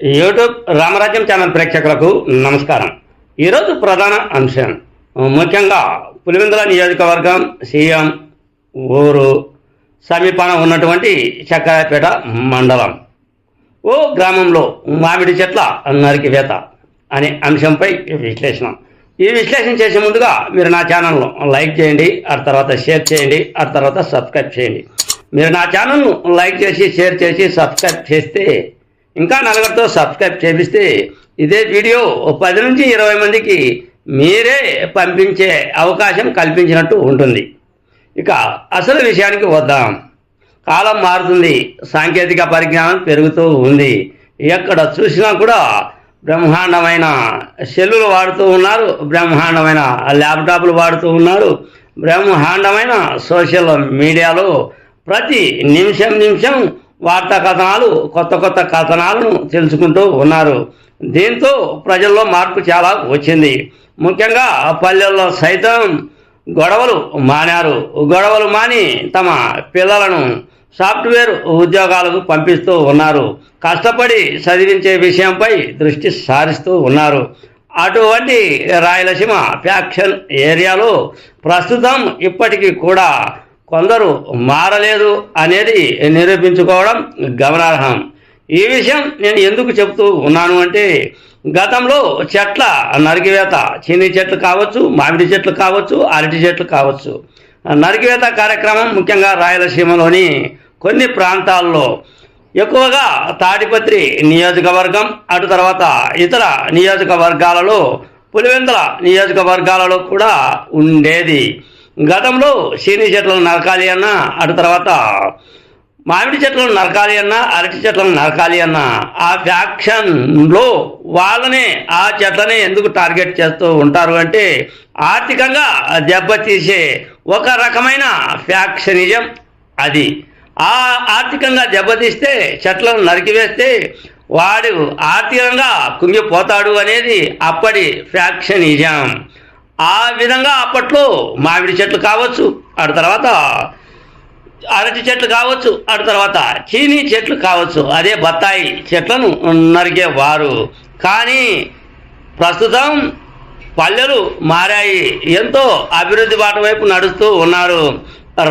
YouTube రామరాజ్యం channel ప్రేక్షకులకు నమస్కారం. ఈరోజు ప్రధాన అంశం ముఖ్యంగా పులివెందుల నియోజకవర్గం సీఎం ఊరు సమీపాన ఉన్నటువంటి చక్రాయపేట మండలం. ఓ గ్రామంలో మామిడి చెట్ల నరికివేత అనే అంశంపై విశ్లేషణ. ఈ విశ్లేషణ చేసే ముందుగా మీరు నా ఛానల్ను లైక్ చేయండి ఆ తర్వాత షేర్ చేయండి ఆ తర్వాత సబ్స్క్రైబ్ చేయండి. మీరు నా ఛానల్ను లైక్ చేసి షేర్ చేసి సబ్స్క్రైబ్ చేస్తే ఇంకా నలుగురితో సబ్స్క్రైబ్ చేపిస్తే ఇదే వీడియో పది నుంచి ఇరవై మందికి మీరే పంపించే అవకాశం కల్పించినట్టు ఉంటుంది. ఇక అసలు విషయానికి వద్దాం. కాలం మారుతుంది సాంకేతిక పరిజ్ఞానం పెరుగుతూ ఉంది. ఎక్కడ చూసినా కూడా బ్రహ్మాండమైన సెల్లులు వాడుతూ ఉన్నారు బ్రహ్మాండమైన ల్యాప్టాప్లు వాడుతూ ఉన్నారు బ్రహ్మాండమైన సోషల్ మీడియాలో ప్రతి నిమిషం నిమిషం వార్తా కథనాలు కొత్త కొత్త కథనాలను తెలుసుకుంటూ ఉన్నారు. దీంతో ప్రజల్లో మార్పు చాలా వచ్చింది. ముఖ్యంగా పల్లెల్లో సైతం గొడవలు మానారు. గొడవలు మాని తమ పిల్లలను సాఫ్ట్వేర్ ఉద్యోగాలకు పంపిస్తూ ఉన్నారు. కష్టపడి చదివించే విషయంపై దృష్టి సారిస్తూ ఉన్నారు. అటువంటి రాయలసీమ ఫ్యాక్షన్ ఏరియాలో ప్రస్తుతం ఇప్పటికీ కూడా కొందరు మారలేదు అనేది నిరూపించుకోవడం గమనార్హం. ఈ విషయం నేను ఎందుకు చెప్తూ ఉన్నాను అంటే గతంలో చెట్ల నరికివేత చిన్ని చెట్లు కావచ్చు మామిడి చెట్లు కావచ్చు అరటి చెట్లు కావచ్చు. నరికివేత కార్యక్రమం ముఖ్యంగా రాయలసీమలోని కొన్ని ప్రాంతాల్లో ఎక్కువగా తాడిపత్రి నియోజకవర్గం అటు తర్వాత ఇతర నియోజకవర్గాలలో పులివెందుల నియోజకవర్గాలలో కూడా ఉండేది. గతంలో సీని చెట్లను నరకాలి అన్నా అటు తర్వాత మామిడి చెట్లను నరకాలి అన్నా అరటి చెట్లను నరకాలి అన్నా ఆ ఫ్యాక్షన్లో వాళ్ళనే ఆ చెట్లనే ఎందుకు టార్గెట్ చేస్తూ ఉంటారు అంటే ఆర్థికంగా దెబ్బతీసే ఒక రకమైన ఫ్యాక్షనిజం అది. ఆ ఆర్థికంగా దెబ్బతీస్తే చెట్లను నరికివేస్తే వాడు ఆర్థికంగా కుంగిపోతాడు అనేది అప్పటి ఫ్యాక్షనిజం. ఆ విధంగా అప్పట్లో మామిడి చెట్లు కావచ్చు ఆ తర్వాత అరటి చెట్లు కావచ్చు ఆ తర్వాత చీనీ చెట్లు కావచ్చు అదే బత్తాయి చెట్లను నరికేవారు కానీ ప్రస్తుతం పల్లెలు మారాయి. ఎంతో అభివృద్ధి బాట వైపు నడుస్తూ ఉన్నారు.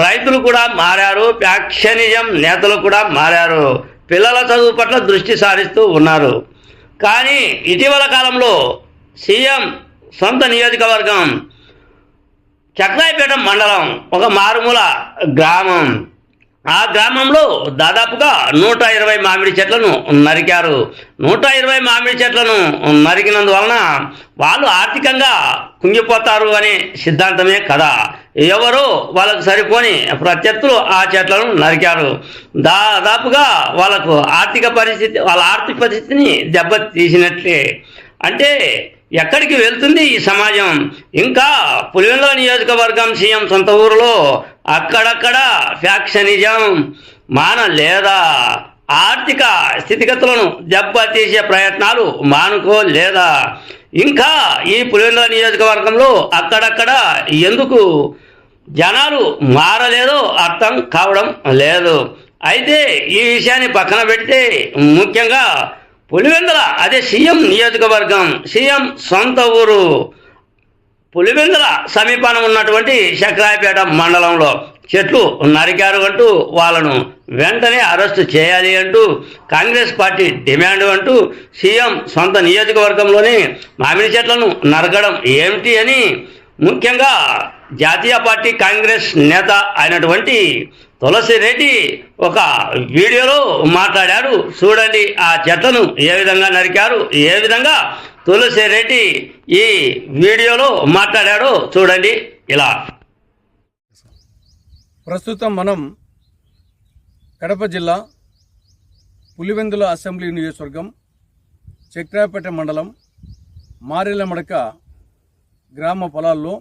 రైతులు కూడా మారారు ప్యాక్షణీయం నేతలు కూడా మారారు. పిల్లల చదువు పట్ల దృష్టి సారిస్తూ ఉన్నారు. కానీ ఇటీవల కాలంలో సీఎం సొంత నియోజకవర్గం చక్రాయపేట మండలం ఒక మారుమూల గ్రామం. ఆ గ్రామంలో దాదాపుగా నూట ఇరవై మామిడి చెట్లను నరికారు. నూట ఇరవై మామిడి చెట్లను నరికినందువలన వాళ్ళు ఆర్థికంగా కుంగిపోతారు అనే సిద్ధాంతమే కదా ఎవరో వాళ్ళకు సరిపోని ప్రత్యర్థులు ఆ చెట్లను నరికారు. దాదాపుగా వాళ్ళకు ఆర్థిక పరిస్థితి వాళ్ళ ఆర్థిక పరిస్థితిని దెబ్బ తీసినట్లే అంటే ఎక్కడికి వెళ్తుంది ఈ సమాజం? ఇంకా పులివెందుల నియోజకవర్గం సీఎం సొంత ఊరిలో అక్కడక్కడ ఫ్యాక్షనిజం మాన లేదా ఆర్థిక స్థితిగతులను దెబ్బతీసే ప్రయత్నాలు మానుకో లేదా? ఇంకా ఈ పులివెందుల నియోజకవర్గంలో అక్కడక్కడ ఎందుకు జనాలు మారలేదో అర్థం కావడం లేదు. అయితే ఈ విషయాన్ని పక్కన పెడితే ముఖ్యంగా పులివెందుల అదే సీఎం నియోజకవర్గం సీఎం సొంత ఊరు. పులివెందుల సమీపాన ఉన్నటువంటి శంకరాయపేట మండలంలో చెట్లు నరికారు అంటూ వాళ్ళను వెంటనే అరెస్టు చేయాలి అంటూ కాంగ్రెస్ పార్టీ డిమాండ్ అంటూ సీఎం సొంత నియోజకవర్గంలోనే మామిడి చెట్లను నరకడం ఏమిటి అని ముఖ్యంగా జాతీయ పార్టీ కాంగ్రెస్ నేత అయినటువంటి తులసి రెడ్డి ఒక వీడియోలో మాట్లాడారు. చూడండి ఆ చెట్లను ఏ విధంగా నరికారు ఏ విధంగా తులసి రెడ్డి ఈ వీడియోలో మాట్లాడాడో చూడండి ఇలా. ప్రస్తుతం మనం కడప జిల్లా పులివెందుల అసెంబ్లీ నియోజకవర్గం చక్రాపేట మండలం మారెలమడక గ్రామ పొలాల్లో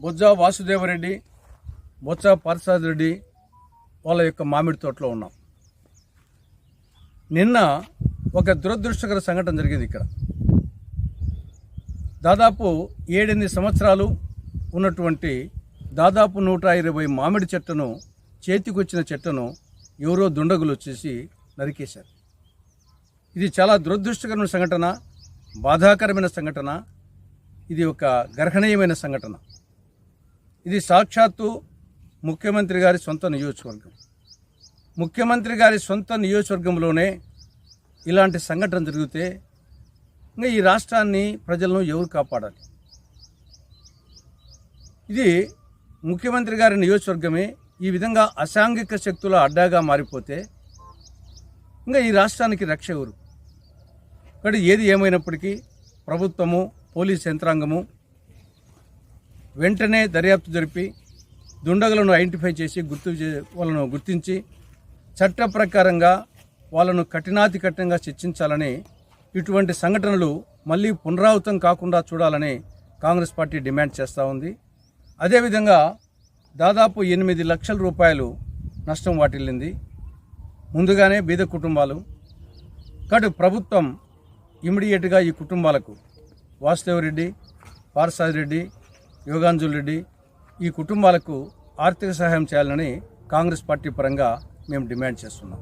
బొజ్జ వాసుదేవరెడ్డి బొత్స ప్రసాద్ రెడ్డి వాళ్ళ యొక్క మామిడి తోటలో ఉన్నాం. నిన్న ఒక దురదృష్టకర సంఘటన జరిగింది ఇక్కడ. దాదాపు ఏడెనిమిది సంవత్సరాలు ఉన్నటువంటి దాదాపు నూట ఇరవై మామిడి చెట్టును చేతికొచ్చిన చెట్టును ఎవరో దుండగులు వచ్చేసి నరికేశారు. ఇది చాలా దురదృష్టకరమైన సంఘటన బాధాకరమైన సంఘటన. ఇది ఒక గర్హణీయమైన సంఘటన. ఇది సాక్షాత్తు ముఖ్యమంత్రి గారి సొంత నియోజకవర్గం. ముఖ్యమంత్రి గారి సొంత నియోజకవర్గంలోనే ఇలాంటి సంఘటన జరిగితే ఇంకా ఈ రాష్ట్రాన్ని ప్రజలను ఎవరు కాపాడాలి? ఇది ముఖ్యమంత్రి గారి నియోజకవర్గమే ఈ విధంగా అసాంఘిక శక్తుల అడ్డాగా మారిపోతే ఇంకా ఈ రాష్ట్రానికి రక్ష ఎవరు? కాబట్టి ఏది ఏమైనప్పటికీ ప్రభుత్వము పోలీస్ యంత్రాంగము వెంటనే దర్యాప్తు జరిపి దుండగులను ఐడెంటిఫై చేసి గుర్తు చే- వాళ్ళను గుర్తించి చట్ట ప్రకారంగా వాళ్ళను కఠినాతి కఠినంగా శిక్షించాలని ఇటువంటి సంఘటనలు మళ్ళీ పునరావృతం కాకుండా చూడాలని కాంగ్రెస్ పార్టీ డిమాండ్ చేస్తూ ఉంది. అదేవిధంగా దాదాపు ఎనిమిది లక్షల రూపాయలు నష్టం వాటిల్లింది. ముందుగానే బీద కుటుంబాలు. కటు ప్రభుత్వం ఇమీడియట్గా ఈ కుటుంబాలకు వాసుదేవరెడ్డి పారసాది రెడ్డి యోగాంజుల్ రెడ్డి ఈ కుటుంబాలకు ఆర్థిక సహాయం చేయాలని కాంగ్రెస్ పార్టీ పరంగా మేము డిమాండ్ చేస్తున్నాం.